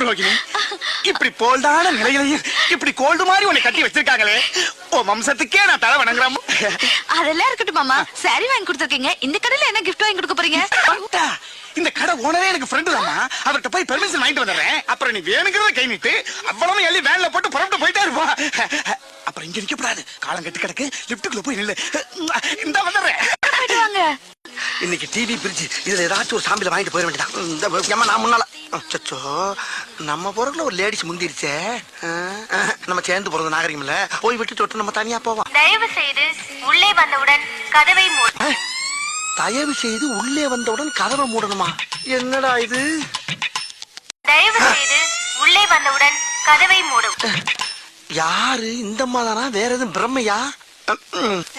ரோகிணி இப்படி போல்டான நிலையிலையும் இப்படி கோல்டு மாதிரி உன்னை கட்டி வச்சிருக்காங்களே ஓ வம்சத்துக்கே நான் தலை வணங்குறேன் அதெல்லாம் இருக்கட்டும் மாமா சாரி வாங்கி கொடுத்துருக்கீங்க இந்த கடையில என்ன gift வாங்கி கொடுக்க போறீங்க இந்த கடை ஓனரே எனக்கு ஃப்ரெண்டு தாமா அவர்கிட்ட போய் பெர்மிஷன் வாங்கிட்டு வந்துடுறேன் அப்புறம் நீ வேணுங்கிறத கை நீட்டு அவ்வளவு எள்ளி வேன்ல போட்டு புறப்பட்டு போயிட்டே இருப்பா அப்புறம் இங்க நிக்கப்படாது காலம் கட்டு கிடக்கு லிப்டுக்குள்ள போய் நில்லு இந்த வந்துடுறேன் இன்னைக்கு டிவி பிரிட்ஜ் இதுல ஏதாச்சும் ஒரு சாம்பில வாங்கிட்டு போயிட வேண்டியதான் நான் முன்னால சச்சோ நம்ம போறதுல ஒரு லேடிஸ் முந்திருச்சே. நம்ம சேர்ந்து போறது நாகரிகம் இல்ல போய் விட்டு தொட்டு நம்ம தனியா போவோம். தயவு செய்து உள்ளே வந்தவுடன் கதவை மூட. தயவு செய்து உள்ளே வந்தவுடன் கதவை மூடணுமா? என்னடா இது? தயவு செய்து உள்ளே வந்தவுடன் கதவை மூடவும் யாரு? இந்த தானா வேற எதுவும் பிரம்மையா?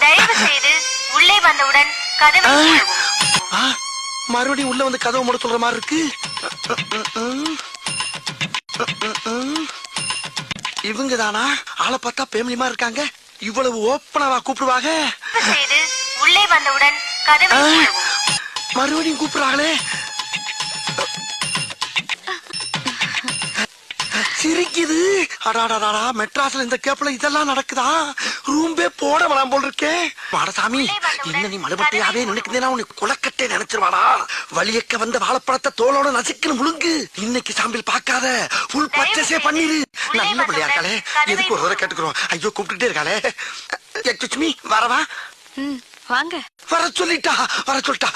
தயவு செய்து உள்ளே வந்தவுடன் கதவை மறுபடியும் உள்ள வந்து கதவை மூட சொல்ற மாதிரி இருக்கு. இவங்க தானா ஆளை பார்த்தா பேமிலிமா இருக்காங்க. இவ்வளவு ஓப்பனாவா கூப்பிடுவாங்க? உள்ளே வந்தவுடன் மறுபடியும் கூப்பிடுறாங்களே. சிரிக்குது. அடாடாடா மெட்ராஸ்ல இந்த கேப்ல இதெல்லாம் நடக்குதா? ரூம்பே போட வேணாம் போல் இருக்கேன் மாடசாமி இன்னும் நீ மலுபட்டையாவே நினைக்கிறேன்னா உனக்கு குளக்கட்டே நினைச்சிருவாடா வலியக்க வந்த வாழைப்பழத்தை தோலோட நசுக்குன்னு முழுங்கு. இன்னைக்கு சாம்பில் பார்க்காத. புல் பச்சசே பண்ணிரு. நல்ல பிள்ளையா இருக்காளே? எதுக்கு ஒரு தடவை கேட்டுக்கிறோம்? ஐயோ கூப்பிட்டுட்டே இருக்காளே. லட்சுமி வரவா வாங்க. வர சொல்லிட்டா வர சொல்லிட்டா.